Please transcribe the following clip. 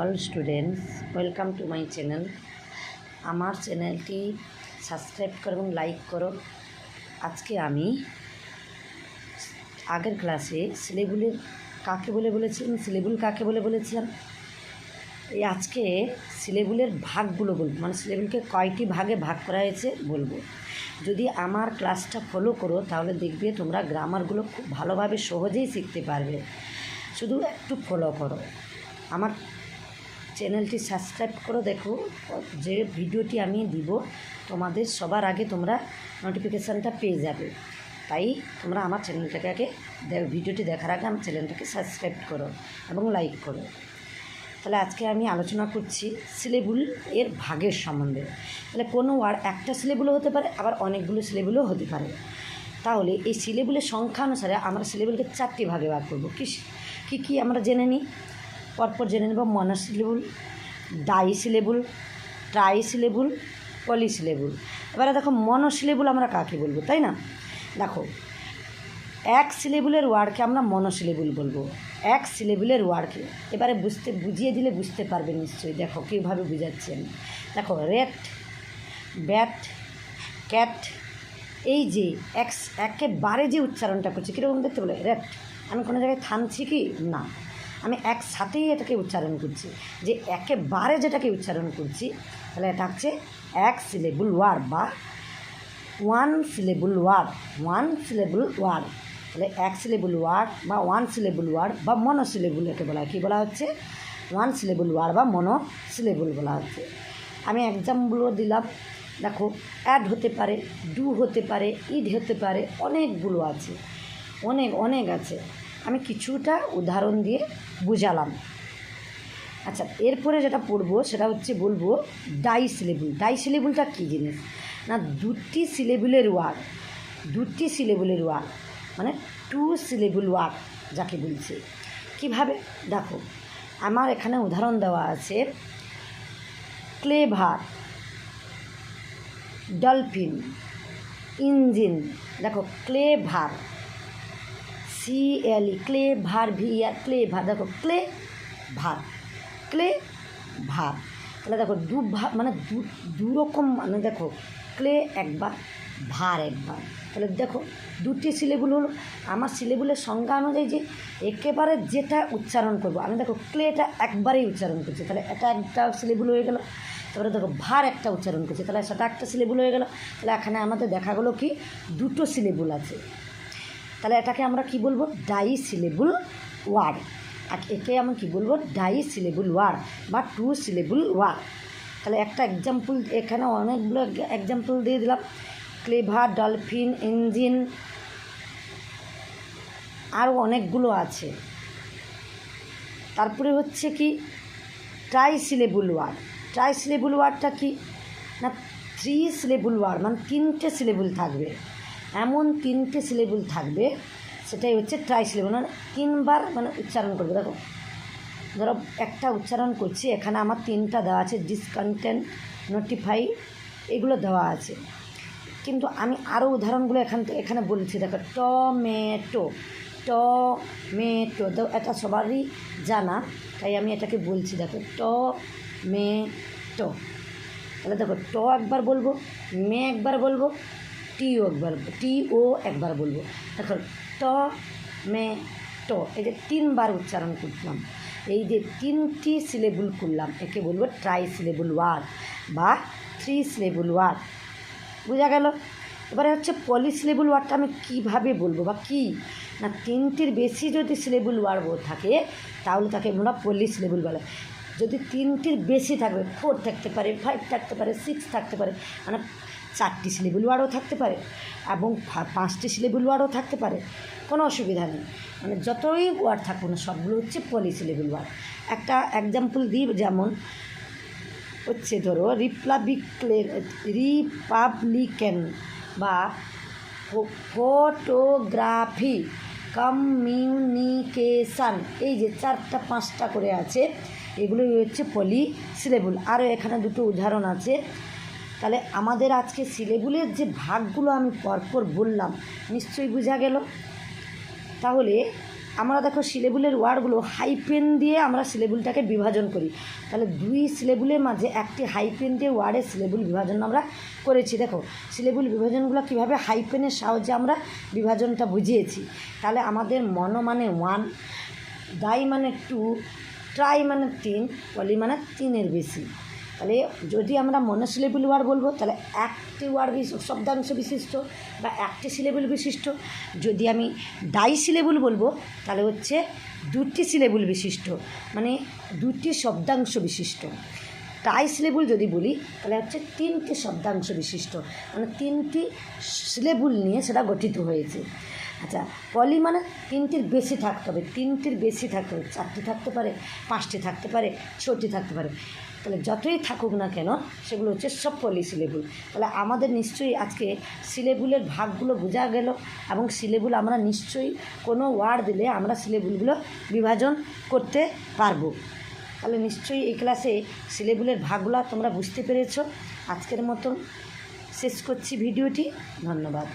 All students welcome to my channel আমার চ্যানেলটি subscribe করো এবং লাইক করো আজকে আমি আগের ক্লাসে সিলেবুলের কাকে বলে বলেছিলাম সিলেবুল কাকে বলে বলেছিলাম এই আজকে সিলেবুলের ভাগগুলো বলব। মানে সিলেবুলকে কয়টি ভাগে ভাগ করা হয়েছে বলব। যদি আমার ক্লাসটা ফলো করো, তাহলে দেখবে তোমরা গ্রামারগুলো খুব ভালোভাবে সহজেই শিখতে পারবে। শুধু একটু ফলো করো। আমার চ্যানেলটি সাবস্ক্রাইব করো দেখো যে ভিডিওটি আমি দিব, তোমাদের সবার আগে তোমরা নোটিফিকেশানটা পেয়ে যাবে। তাই তোমরা আমার চ্যানেলটাকে আগে ভিডিওটি দেখার আগে আমার চ্যানেলটাকে সাবস্ক্রাইব করো এবং লাইক করো। তাহলে আজকে আমি আলোচনা করছি সিলেবুল এর ভাগের সম্বন্ধে। তাহলে কোনো ওয়ার্ড একটা সিলেবুলও হতে পারে, আবার অনেকগুলো সিলেবুলও হতে পারে। তাহলে এই সিলেবুলের সংখ্যা অনুসারে আমরা সিলেবুলকে চারটি ভাগে ভাগ করব। কী কী কী আমরা জেনে নিই? পরপর জেনে নেব monosyllable disyllable, trisyllable, polysyllable. এবারে দেখো মনোসিলেবুল আমরা কাকে বলব, তাই না? দেখো, এক সিলেবুলের ওয়ার্ডকে আমরা মনোসিলেবুল বলব। এক সিলেবুলের ওয়ার্ডকে। এবারে বুঝতে, বুঝিয়ে দিলে বুঝতে পারবে নিশ্চয়ই। দেখো, কীভাবে বুঝাচ্ছেন দেখো, রেট, ব্যাট, ক্যাট, এই যে এক একেবারে যে উচ্চারণটা করছে, কীরকম দেখতে বলে? রেট। আমি কোনো জায়গায় থামছি কি? না। আমি একসাথেই এটাকে উচ্চারণ করছি। যে একেবারে যেটাকে উচ্চারণ করছি, তাহলে এটা হচ্ছে এক সিলেবুল ওয়ার্ড বা one syllable word one syllable word তাহলে এক সিলেবল ওয়ার্ড বা ওয়ান সিলেবল ওয়ার্ড বা মনো সিলেবল একে বলা হয়। কী বলা হচ্ছে? ওয়ান সিলেবল ওয়ার্ড বা মনো সিলেবল বলা হচ্ছে। আমি এক্সাম্পলও দিলাম। দেখো অ্যাড হতে পারে ডু হতে পারে ইড হতে পারে, অনেকগুলো আছে। অনেক অনেক আছে। আমি কিছুটা উদাহরণ দিয়ে বুঝালাম। আচ্ছা এরপরে যেটা পড়ব সেটা হচ্ছে বলব ডাই সিলেবল। ডাই সিলেবলটা কী জিনিস? না, দুটি সিলেবলের ওয়ার্ড দুটি সিলেবুলের ওয়ার্ড মানে টু সিলেবল ওয়ার্ড যাকে বলছে। কীভাবে? দেখো, আমার এখানে উদাহরণ দেওয়া আছে, ক্লেভার, ডলফিন, ইঞ্জিন, দেখো, clever C L E clever V R clever দেখো ক্লে ভার ক্লে ভার তাহলে দেখো দু ভার মানে দু দু রকম মানে দেখো ক্লে একবার ভার একবার তাহলে দেখো দুটি সিলেবুল হলো আমার সিলেবুলের সংজ্ঞা অনুযায়ী যে একেবারে যেটা উচ্চারণ করব আমি দেখো ক্লেটা একবারেই উচ্চারণ করছি তাহলে এটা একটা সিলেবুল হয়ে গেল। তারপরে দেখো, ভার একটা উচ্চারণ করছি। তাহলে সেটা একটা সিলেবুল হয়ে গেল। তাহলে এখানে আমাদের দেখা গেলো কি, দুটো সিলেবুল আছে। তাহলে এটাকে আমরা কি বলব? ডাই সিলেবল ওয়ার্ড আর একে আমি কি বলব? ডাই সিলেবল ওয়ার্ড বা টু সিলেবল ওয়ার্ড তাহলে একটা এক্সাম্পল এখানে অনেকগুলো এক্সাম্পল দিয়ে দিলাম। ক্লেভার, ডলফিন, ইঞ্জিন আরও অনেকগুলো আছে। তারপরে হচ্ছে কি? Trisyllable word trisyllable ওয়ার্ডটা কি? না থ্রি সিলেবল ওয়ার্ড মানে তিনটে সিলেবল থাকবে। এমন তিনটে সিলেবল থাকবে, সেটাই হচ্ছে ট্রাই সিলেবল মানে তিনবার মানে উচ্চারণ করবে, দেখো। ধরো, একটা উচ্চারণ করছি, এখানে আমার তিনটা দেওয়া আছে ডিসকন্টেন্ট নোটিফাই এগুলো দেওয়া আছে। কিন্তু আমি আরও উদাহরণগুলো এখান এখানে বলছি, দেখো, টমেটো টমেটো, তো এটা সবারই জানা, তাই আমি এটাকে বলছি, দেখো, টমেটো। তাহলে দেখো, ট একবার বলব, মে একবার বলব টিও একবার টি ও একবার বলব। দেখো ট মে ট, এই যে তিনবার উচ্চারণ করলাম। এই যে তিনটি সিলেবুল করলাম, একে বলব ট্রাই সিলেবল ওয়ার্ড বা থ্রি সিলেবল ওয়ার্ড বোঝা গেল? এবারে হচ্ছে পলি সিলেবল ওয়ার্ডটা আমি কীভাবে বলব বা কী? না, তিনটির বেশি যদি সিলেবল ওয়ার্ড থাকে, তাহলে তাকে আমরা পলি সিলেবল বলে। যদি তিনটির বেশি থাকবে ফোর থাকতে পারে ফাইভ থাকতে পারে সিক্স থাকতে পারে মানে চারটি সিলেবল ওয়ার্ডও থাকতে পারে এবং পাঁচটি সিলেবল ওয়ার্ডও থাকতে পারে, কোনো অসুবিধা নেই। মানে যতই ওয়ার্ড থাকুক না সবগুলো হচ্ছে পলি সিলেবল ওয়ার্ড একটা এক্সাম্পল দিই, যেমন হচ্ছে ধরো রিপাবলিক রিপাবলিকান বা ফটোগ্রাফি, কমিউনিকেশান, এই যে চারটা, পাঁচটা করে আছে, এগুলোই হচ্ছে পলি সিলেবল। আরও এখানে দুটো উদাহরণ আছে। তাহলে আমাদের আজকে সিলেবুলের যে ভাগগুলো আমি পরপর বললাম, নিশ্চয়ই বোঝা গেল। তাহলে আমরা দেখো সিলেবুলের ওয়ার্ডগুলো হাইপেন দিয়ে আমরা সিলেবুলটাকে বিভাজন করি। তাহলে দুই সিলেবুলের মাঝে একটি হাইপেন দিয়ে ওয়ার্ডের সিলেবুল বিভাজন আমরা করেছি। দেখো, সিলেবুল বিভাজনগুলো কীভাবে হাইপেনের সাহায্যে আমরা বিভাজনটা বুঝিয়েছি। তাহলে আমাদের মন মানে ওয়ান ডাই মানে টু, ট্রাই মানে তিন, পলি মানে তিনের বেশি। তাহলে যদি আমরা মনোসিলেবল ওয়ার্ড বলব, তাহলে একটি ওয়ার্ড শব্দাংশ বিশিষ্ট বা একটি সিলেবল বিশিষ্ট। যদি আমি ডাই সিলেবল বলব, তাহলে হচ্ছে দুটি সিলেবল বিশিষ্ট মানে দুটি শব্দাংশ বিশিষ্ট। ট্রাই সিলেবল যদি বলি, তাহলে হচ্ছে তিনটি শব্দাংশ বিশিষ্ট মানে তিনটি সিলেবল নিয়ে সেটা গঠিত হয়েছে। আচ্ছা পলি মানে তিনটির বেশি থাকতে হবে, তিনটির বেশি থাকতে হবে, চারটি থাকতে পারে, পাঁচটি থাকতে পারে ছটি থাকতে পারে। তাহলে যতই থাকুক না কেন, সেগুলো হচ্ছে সব পলি সিলেবুল তাহলে আমাদের নিশ্চয়ই আজকে সিলেবুলের ভাগগুলো বোঝা গেল এবং সিলেবুল আমরা নিশ্চয়ই কোনো ওয়ার্ড দিলে আমরা সিলেবুলগুলো বিভাজন করতে পারব। তাহলে নিশ্চয়ই এই ক্লাসে সিলেবুলের ভাগগুলো তোমরা বুঝতে পেরেছ। আজকের মতন শেষ করছি ভিডিওটি। ধন্যবাদ।